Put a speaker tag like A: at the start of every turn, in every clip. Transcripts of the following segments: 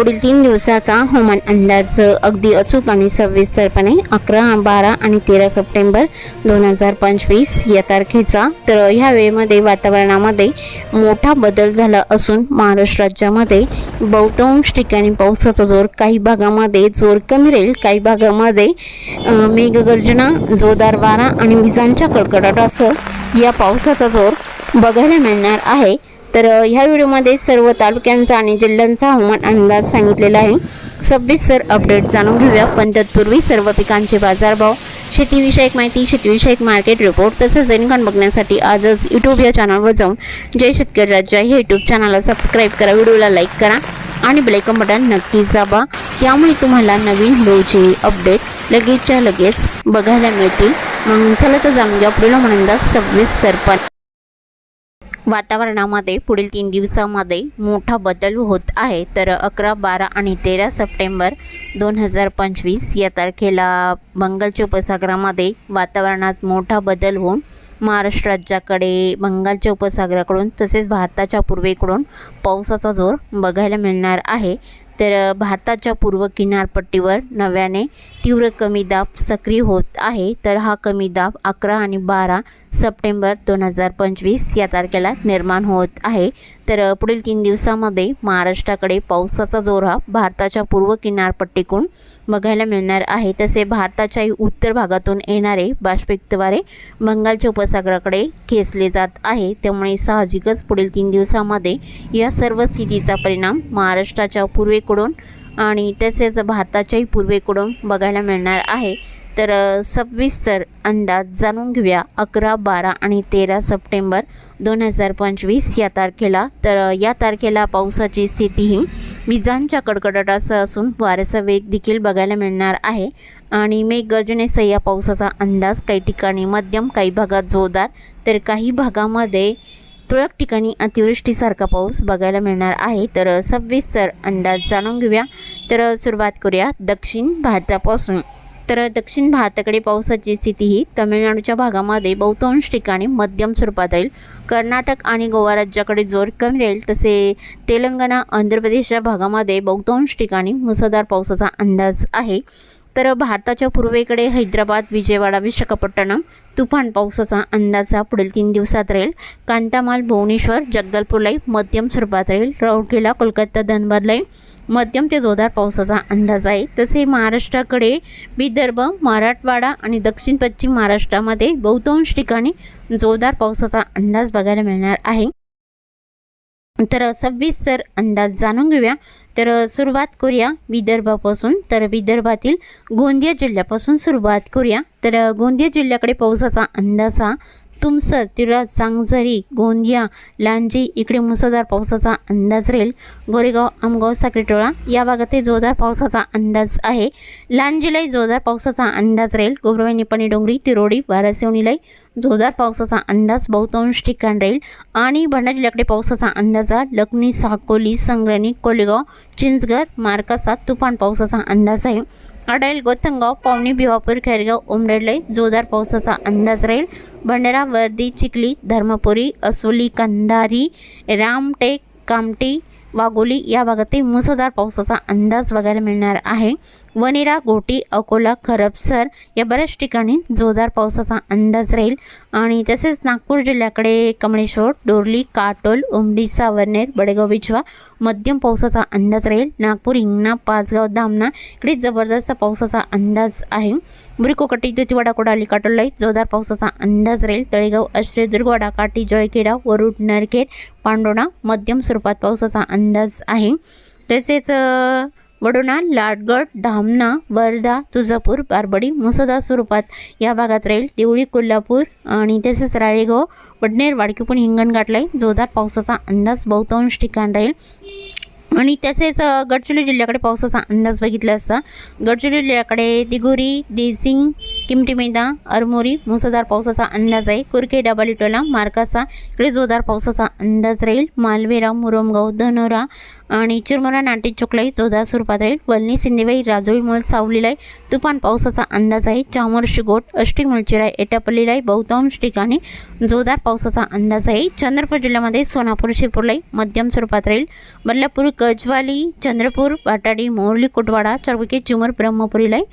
A: पुढील तीन दिवसाचा हवामान अंदाज अगदी अचूक आणि सविस्तरपणे अकरा बारा आणि तेरा सप्टेंबर दोन हजार पंचवीस या तारखेचा. तर ह्या वेळेमध्ये वातावरणामध्ये मोठा बदल झाला असून महाराष्ट्र राज्यामध्ये बहुतांश ठिकाणी पावसाचा जोर काही भागामध्ये जोर कमी राहील. काही भागामध्ये मेघगर्जना जोरदार वारा आणि विजांच्या कडकडाटासह या पावसाचा जोर बघायला मिळणार आहे. तर ह्या व्हिडिओमध्ये सर्व तालुक्यांचा आणि जिल्ह्यांचा हवामान अंदाज सांगितलेला आहे. सविस्तर अपडेट जाणून घेऊया. पण तत्पूर्वी सर्व पिकांचे बाजारभाव शेतीविषयक माहिती शेतीविषयक मार्केट रिपोर्ट तसंच दैनिकान बघण्यासाठी आजच यूट्यूब या चॅनलवर जाऊन जय शेतकरी राज्य हे यूट्यूब चॅनलला सबस्क्राईब करा व्हिडिओला लाईक करा आणि बेलायकन बटन नक्कीच दाबा. त्यामुळे तुम्हाला नवीन रोजचे अपडेट लगेचच्या लगेच बघायला मिळतील. मग चला तर जाणून घ्या. पुढील अंदाज सविस्तरपणे वातावरणामध्ये पुढील तीन दिवसामध्ये मोठा बदल होत आहे. तर अकरा बारा आणि तेरा सप्टेंबर दोन हजार पंचवीस या तारखेला बंगालच्या उपसागरामध्ये वातावरणात मोठा बदल होऊन महाराष्ट्र राज्याकडे बंगालच्या उपसागराकडून तसेच भारताच्या पूर्वेकडून पावसाचा जोर बघायला मिळणार आहे. तर भारताच्या पूर्व किनारपट्टीवर नव्याने तीव्र कमी दाब सक्रिय होत आहे. तर हा कमी दाब अकरा आणि बारा सप्टेंबर दोन हजार पंचवीस या तारखेला निर्माण होत आहे. तर पुढील तीन दिवसामध्ये महाराष्ट्राकडे पावसाचा जोर हा भारताच्या पूर्व किनारपट्टीकडून बघायला मिळणार आहे. तसे भारताच्याही उत्तर भागातून येणारे बाष्पयुक्त वारे बंगालच्या उपसागराकडे खेचले जात आहे. त्यामुळे साहजिकच पुढील तीन दिवसामध्ये या सर्व स्थितीचा परिणाम महाराष्ट्राच्या पूर्वेकडून आणि तसेच भारताच्याही पूर्वेकडून बघायला मिळणार आहे. तर सविस्तर अंदाज जाणून घेऊया. अकरा बारा आणि तेरा सप्टेंबर दोन हजार पंचवीस या तारखेला. तर या तारखेला पावसाची स्थिती ही विजांच्या कडकडाटासह असून वाऱ्याचा वेग देखील बघायला मिळणार आहे. आणि मेघगर्जनेसह या पावसाचा अंदाज काही ठिकाणी मध्यम काही भागात जोरदार. तर काही भागामध्ये तुरळक ठिकाणी अतिवृष्टीसारखा पाऊस बघायला मिळणार आहे. तर सविस्तर अंदाज जाणून घेऊया. तर सुरुवात करूया दक्षिण भारतापासून. तर दक्षिण भारताकडे पावसाची स्थिती ही तमिळनाडूच्या भागामध्ये बहुतांश ठिकाणी मध्यम स्वरूपात राहील. कर्नाटक आणि गोवा राज्याकडे जोर कमी राहील. तसे तेलंगणा आंध्र प्रदेशच्या भागामध्ये बहुतांश ठिकाणी मुसळधार पावसाचा अंदाज आहे. तर भारताच्या पूर्वेकडे हैदराबाद विजयवाडा विशाखापट्टणम तुफान पावसाचा अंदाजा पुढील तीन दिवसात राहील. कांतामाल भुवनेश्वर जगदलपूरलाही मध्यम स्वरूपात राहील. राऊरकेला कोलकाता धनबादलाही मध्यम ते जोरदार पावसाचा अंदाज आहे. तसे महाराष्ट्राकडे विदर्भ मराठवाडा आणि दक्षिण पश्चिम महाराष्ट्रामध्ये बहुतांश ठिकाणी जोरदार पावसाचा अंदाज बघायला मिळणार आहे. तर सविस्तर अंदाज जाणून घेऊया. तर सुरुवात करूया विदर्भापासून. तर विदर्भातील गोंदिया जिल्ह्यापासून सुरुवात करूया. तर गोंदिया जिल्ह्याकडे पावसाचा अंदाज हा तुमसर तिरुळा सांगझरी गोंदिया लांजी इकडे मुसळधार पावसाचा अंदाज राहील. गोरेगाव आमगाव साक्रीटोळा या भागातही जोरदार पावसाचा अंदाज आहे. लांजीलाही जोरदार पावसाचा अंदाज राहील. गोब्रवाई निपाणी डोंगरी तिरोडी वारासिवणीलाही जोरदार पावसाचा अंदाज बहुतांश ठिकाण राहील. आणि भंडारा जिल्ह्याकडे पावसाचा अंदाज आहे लखनी साकोली संग्रणी कोलेगाव चिंचघर मार्कासा तुफान पावसाचा अंदाज आहे. अडाईल गोथंगाव पावणी भिवापूर खैरगाव उमरेडलाई जोरदार पावसाचा अंदाज राहील. भंडारा वर्दी चिखली धर्मपुरी असोली कंधारी रामटेक कामटी वाघोली या भागातही मुसळधार पावसाचा अंदाज बघायला मिळणार आहे. वनिरा गोटी अकोला खरपसर या बऱ्याच ठिकाणी जोरदार पावसाचा अंदाज राहील. आणि तसेच नागपूर जिल्ह्याकडे कमळेश्वर डोरली काटोल उमडी सावरनेर बडेगाव बिछवा मध्यम पावसाचा अंदाज राहील. नागपूर हिंगणा पाचगाव धामणा इकडे जबरदस्त पावसाचा अंदाज आहे. बुरिकोकटी दुतिवाडा कोडाली काटोललाई जोरदार पावसाचा अंदाज राहील. तळेगाव अश्रे दुर्गवाडा काटी जळखेडा वरुड नरखेड पांडोणा मध्यम स्वरूपात पावसाचा अंदाज आहे. तसेच वडोणा लाडगड धामणा वर्धा तुळजापूर बारबडी मुसदा स्वरूपात या भागात राहील. देवळी कोल्हापूर आणि तसेच राळेगाव वडनेर वाडकीपूण हिंगणघाटलाही जोरदार पावसाचा अंदाज बहुतांश ठिकाण राहील. आणि तसेच गडचिरोली जिल्ह्याकडे पावसाचा अंदाज बघितला असता गडचिरोली जिल्ह्याकडे दिगोरी देसिंग किमटीमेदा अरमोरी मुसळधार पावसाचा अंदाज आहे. कुरके डबालिटोला मार्कासा इकडे जोरदार पावसाचा अंदाज राहील. मालवेरा मुरमगाव धनोरा आणि चिरमुरा नाटे चोकलाई जोरदार स्वरूपात राहील वलनी सिंदेबाई राजोळीमुळे मल सावलीला आहे तुफान पावसाचा अंदाज आहे चामर शिगोट अष्टी मलचिरा एटापल्लीला आहे बहुतांश ठिकाणी जोरदार पावसाचा अंदाज आहे चंद्रपूर जिल्ह्यामध्ये सोनापूर शिरपूरला मध्यम स्वरूपात राहील. बल्लापूर गजवाली चंद्रपूर बाटाडी मोरली कुटवाडा चरबुके चिमूर ब्रह्मपुरीला आहे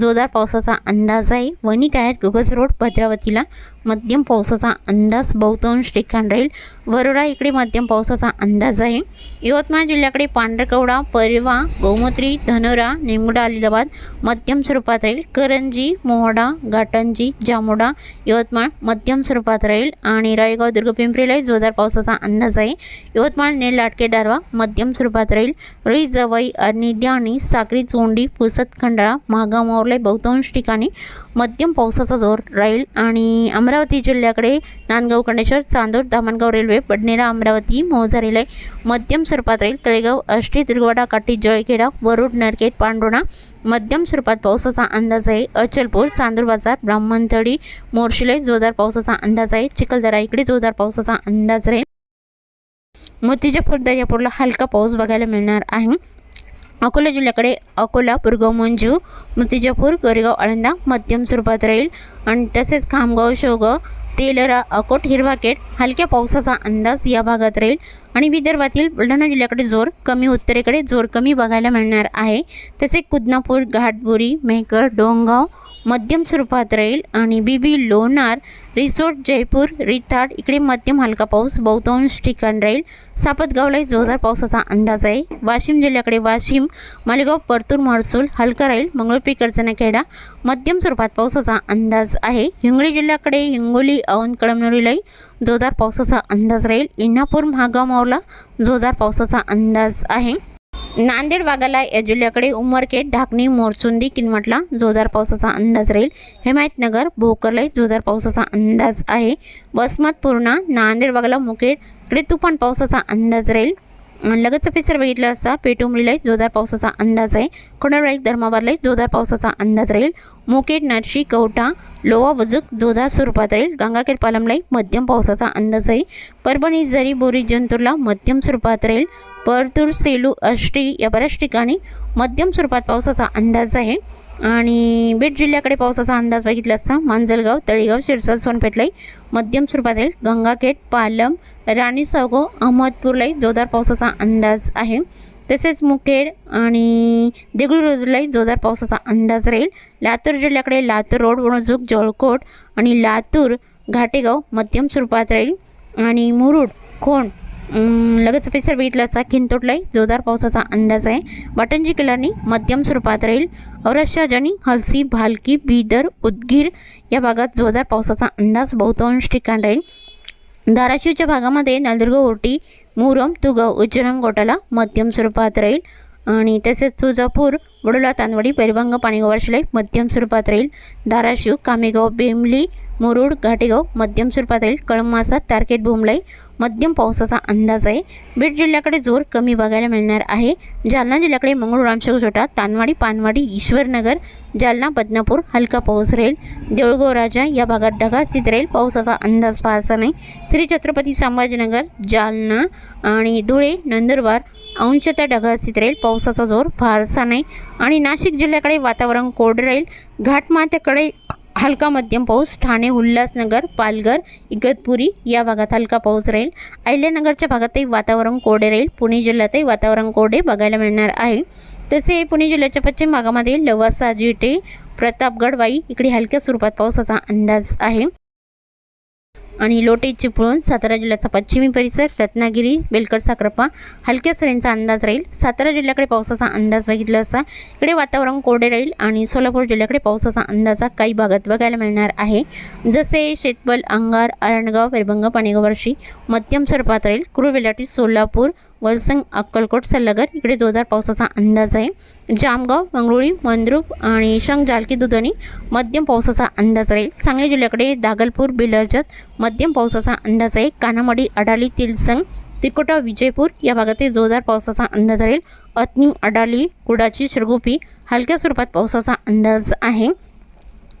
A: जोरदार पावसाचा अंदाज आहे. वणी कायर गुगस रोड भद्रावतीला मध्यम पावसाचा अंदाज बहुतांश ठिकाण राहील. वरोडा इकडे मध्यम पावसाचा अंदाज आहे. यवतमाळ जिल्ह्याकडे पांढरकवडा परवा गोमत्री धनोरा निमगुडा अलिलाबाद मध्यम स्वरूपात राहील. करंजी मोहडा घाटंजी जामोडा यवतमाळ मध्यम स्वरूपात राहील. आणि रायगाव दुर्गपिंपरीलाही जोरदार पावसाचा अंदाज आहे. यवतमाळ नेल लाटके दारवा मध्यम स्वरूपात राहील. रई जवाई अनिद्या आणि साक्री चोंडी पुसत खंडाळा महागाव मोरलाई बहुतांश ठिकाणी मध्यम पावसाचा जोर राहील. आणि अमरावती जिल्ह्याकडे नांदगाव कणेश्वर चांदूर दामणगाव रेल्वे पडणेरा अमरावती मोहझारीला मध्यम स्वरूपात राहील. तळेगाव आष्टी दुर्गवाडा काठी जळखेडा वरुड नरकेत पांडुणा मध्यम स्वरूपात पावसाचा अंदाज आहे. अचलपूर चांदूर बाजार ब्राह्मणथळी मोर्शिले जोरदार पावसाचा अंदाज आहे. चिखलदरा इकडे जोरदार पावसाचा अंदाज राहील. मूर्तिजापूर दर्यापूरला हलका पाऊस बघायला मिळणार आहे. अकोला जिल्ह्याकडे अकोला पुरगाव मंजू मूर्तिजापूर गोरेगाव आळंदा मध्यम स्वरूपात राहील. आणि तसेच खामगाव शेवगाव तेलरा अकोट हिरवाकेट हलक्या पावसाचा अंदाज या भागात राहील. आणि विदर्भातील बुलढाणा जिल्ह्याकडे जोर कमी उत्तरेकडे जोर कमी बघायला मिळणार आहे. तसे कुदनापूर घाटबुरी मेहकर डोंगाव मध्यम स्वरूपात राहील आणि बीबी लोणार रिसोर्ट जयपूर रिताड इकडे मध्यम हलका पाऊस बहुतांश ठिकाण राहील. सापतगावलाही जोरदार पावसाचा अंदाज आहे. वाशिम जिल्ह्याकडे वाशिम मालेगाव परतूर महसूल हलका राहील. मंगळपी खेडा. मध्यम स्वरूपात पावसाचा अंदाज आहे. हिंगोली जिल्ह्याकडे हिंगोली औन कळमनुरीलाही जोरदार पावसाचा अंदाज राहील. इनापूर महागाव मावला जोरदार पावसाचा अंदाज आहे. नांदेड वाघाला या जिल्ह्याकडे उमरखेड ढाकणी मोरसुंदी किनवटला जोरदार पावसाचा अंदाज राहील. हिमायतनगर भोकरलाही जोरदार पावसाचा अंदाज आहे. वसमत पूर्णा नांदेड वाघाला मुखेड इकडे तुफान पावसाचा अंदाज राहील. लगतचा पिक्चर बघितलं असता पेटुंबरीलाही जोरदार पावसाचा अंदाज आहे. खोडरवाडी धर्माबादलाही जोरदार पावसाचा अंदाज राहील? मुकेट नरशी कवठा लोवा वजुक जोरदार स्वरूपात राहील. गंगाखेड पालमलाही मध्यम पावसाचा अंदाज आहे. परभणी जरी बोरी जंतूरला मध्यम स्वरूपात राहील. परतूर सेलू अष्टी या बऱ्याच ठिकाणी मध्यम स्वरूपात पावसाचा अंदाज आहे. आणि बीड जिल्ह्याकडे पावसाचा अंदाज बघितला असता मांजलगाव तळेगाव शिरसाल सोनपेठलाई मध्यम स्वरूपात राहील गंगाखेड पालम राणी सावगो अहमदपूरलाही जोरदार पावसाचा अंदाज आहे. तसेच मुखेड आणि देगलूर जोरदार पावसाचा अंदाज राहील. लातूर जिल्ह्याकडे लातूर रोड वणजूक जळकोट आणि लातूर घाटेगाव मध्यम स्वरूपात राहील. आणि मुरुड खोंड लगेच पिक्चर बघितलं असता खिंतोटलाही जोरदार पावसाचा अंदाज आहे. वाटंजी किल्लानी मध्यम स्वरूपात राहील. औरशाजनी हलसी भालकी बिदर उदगीर या भागात जोरदार पावसाचा अंदाज बहुतांश ठिकाण राहील. धाराशिवच्या भागामध्ये नलदुर्ग ओटी मुरम तुगाव उज्जैन गोटाला मध्यम स्वरूपात राहील. आणि तसेच तुळजापूर वडोला तांदवडी पैरभंग पाणीगाव शिलाई मध्यम स्वरूपात राहील. धाराशिव कामेगाव बेमली मुरुड घाटेगाव मध्यम स्वरूपात राहील. कळमासा तारकेट भूमलाई मध्यम पावसाचा अंदाज आहे. बीड जिल्ह्याकडे जोर कमी बघायला मिळणार आहे. जालना जिल्ह्याकडे मंगळूर रामशेवछोटा तानवाडी पानवाडी ईश्वरनगर जालना बदनापूर हलका पाऊस राहील. देऊळगाव राजा या भागात ढगा स्थित राहील. पावसाचा अंदाज फारसा नाही. श्री छत्रपती संभाजीनगर जालना आणि धुळे नंदुरबार अंशता ढगा स्थित राहील. पावसाचा जोर फारसा नाही. आणि नाशिक जिल्ह्याकडे वातावरण कोरडं राहील. घाटमाथ्याकडे हलका मध्यम पाऊस ठाणे उल्हासनगर पालघर इगतपुरी या भागात हलका पाऊस राहील. अहिल्यानगरच्या भागातही वातावरण कोरडे राहील. पुणे जिल्ह्यातही वातावरण कोरडे बघायला मिळणार आहे. तसे पुणे जिल्ह्याच्या पश्चिम भागामध्ये लवासा जिटे प्रतापगड वाई इकडे हलक्या स्वरूपात पावसाचा अंदाज आहे. आणि लोटे चिपळूण सातारा जिल्ह्याचा पश्चिमी परिसर रत्नागिरी बेलकड साखरपा हलक्या सरींचा अंदाज राहील. सातारा जिल्ह्याकडे पावसाचा अंदाज बघितला असता इकडे वातावरण कोरडे राहील आणि सोलापूर जिल्ह्याकडे पावसाचा अंदाजा काही भागात बघायला मिळणार आहे. जसे शेतबल अंगार अरणगाव पेरभंग पाणीगाव वर्षी मध्यम स्वरूपात राहील. कुरुवेलाटी सोलापूर वलसंग अक्कलकोट सल्लगर. इकडे जोरदार पावसाचा अंदाज आहे. जामगाव मंगरुळी मंद्रुप आणि शंख जालकी दुधणी मध्यम पावसाचा अंदाज राहील. सांगली जिल्ह्याकडे दागलपूर बिलर्जत मध्यम पावसाचा अंदाज आहे. कानामडी अडाली तिलसंग तिकोटा विजयपूर या भागातील जोरदार पावसाचा अंदाज राहील. अत्नी अडाली कुडाची शिरगुपी हलक्या स्वरूपात पावसाचा अंदाज आहे.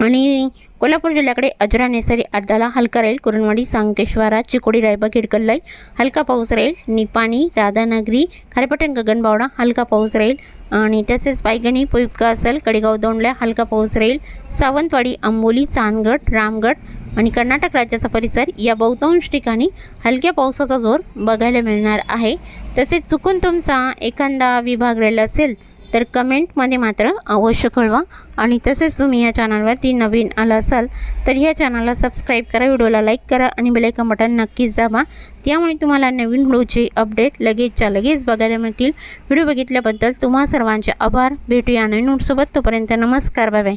A: आणि कोल्हापूर जिल्ह्याकडे अजरा नेसरी अर्धाला हलका राहील कुरणवाडी सांकेश्वरा चिकोडी रायबा हिडकल्लाई हलका पाऊस राहील निपाणी राधानगरी खारेपटण गगनबावडा हलका पाऊस राहील आणि तसेच पायगणी पुईपका असेल कडेगाव दोंडल्या हलका पाऊस राहील सावंतवाडी अंबोली चांदगड रामगड आणि कर्नाटक राज्याचा परिसर या बहुतांश ठिकाणी हलक्या पावसाचा जोर बघायला मिळणार आहे. तसेच चुकून तुमचा एखादा विभाग राहिला असेल तर कमेंटमध्ये मात्र अवश्य कळवा. आणि तसेच तुम्ही या चॅनलवरती नवीन आला असाल तर ह्या चॅनलला सबस्क्राईब करा व्हिडिओला लाईक करा आणि बेलायकन बटन नक्कीच दाबा. त्यामुळे तुम्हाला नवीन व्हिडिओचे अपडेट लगेचच्या लगेच बघायला मिळतील. व्हिडिओ बघितल्याबद्दल तुम्हा सर्वांचे आभार. भेटूया नवीन नोटसोबत तोपर्यंत नमस्कार. Bye bye